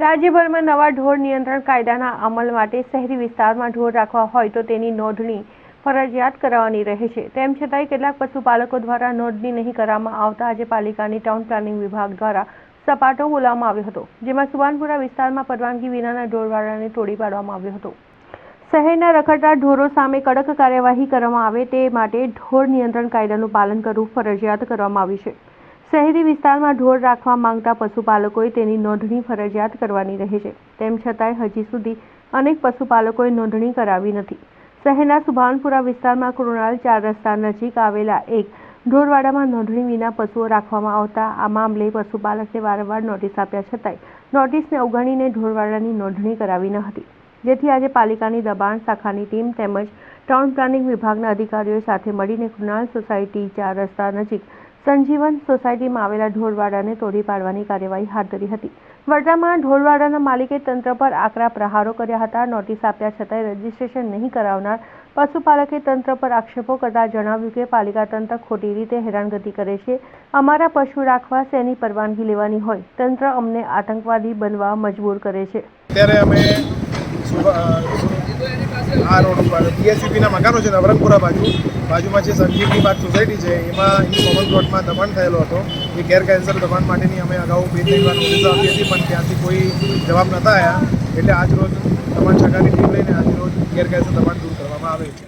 રાજ્યભરમાં નવા ઢોર નિયંત્રણ કાયદાના અમલ માટે શહેરી વિસ્તારમાં ઢોર રાખવા હોય તો તેની નોંધણી ફરજિયાત કરાવવાની રહે છે તેમ છતાંય કેટલાક પશુપાલકો દ્વારા નોંધણી નહીં કરવામાં આવતા આજે પાલિકાની ટાઉન પ્લાનિંગ વિભાગ દ્વારા સપાટો બોલાવવામાં આવ્યો હતો, જેમાં સુવાનપુરા વિસ્તારમાં પરવાનગી વિનાના ઢોરવાળાને તોડી પાડવામાં આવ્યો હતો. શહેરના રખડતા ઢોરો સામે કડક કાર્યવાહી કરવામાં આવે તે માટે ઢોર નિયંત્રણ કાયદાનું પાલન કરવું ફરજિયાત કરવામાં આવ્યું છે. શહેરી વિસ્તારમાં ઢોર રાખવા માંગતા પશુપાલકોએ તેની નોંધણી ફરજિયાત કરવાની રહે છે. તેમ છતાંય હજી સુધી અનેક પશુપાલકોએ નોંધણી કરાવી નથી. શહેરના સુભાનપુરા વિસ્તારમાં કૃણાલ ચાર રસ્તા નજીક આવેલા એક ઢોરવાડામાં નોંધણી વિના પશુઓ રાખવામાં આવતા આ મામલે પશુપાલકે વારંવાર નોટિસ આપ્યા છતાંય નોટિસને અવગણીને ઢોરવાડાની નોંધણી કરાવી ન હતી. જેથી આજે પાલિકાની દબાણ શાખાની ટીમ તેમજ ટાઉન પ્લાનિંગ વિભાગના અધિકારીઓ સાથે મળીને કૃણાલ સોસાયટી ચાર રસ્તા નજીક સંજીવન સોસાયટીમાં આવેલા ઢોરવાડાને તોડી પાડવાની કાર્યવાહી હાથ ધરી હતી. વડરામાં ઢોરવાડાના માલિકે તંત્ર પર આકરા પ્રહારો કર્યા હતા. નોટિસ આપ્યા છતાંય રજીસ્ટ્રેશન નહીં કરાવનાર પશુપાલકે તંત્ર પર આક્ષેપો કરતા જણાવ્યું કે પાલિકા તંત્ર ખોટી રીતે હેરાનગતિ કરે છે. અમારા પશુ રાખવા શેની પરવાનગી લેવાની હોય? તંત્ર અમને આતંકવાદી બનવા મજબૂર કરે છે. અત્યારે અમે આ રોડ ઉપર. બીએસસીપીના મકાનો છે નવરંગપુરા બાજુ. બાજુમાં જે સંજીવની બાગ સોસાયટી છે, એમાં એ કોમન પ્લોટમાં દબાણ થયેલો હતો. એ ગેર કેન્સર દબાણ માટેની અમે અગાઉ બે ત્રણ વાર નોટિસ આપી હતી, પણ ત્યાંથી કોઈ જવાબ નહોતા આવ્યા. એટલે આજ રોજ દબાણ શાખાની ટીમ લઈને આજ રોજ ગેરકાયદેસર દબાણ દૂર કરવામાં આવે છે.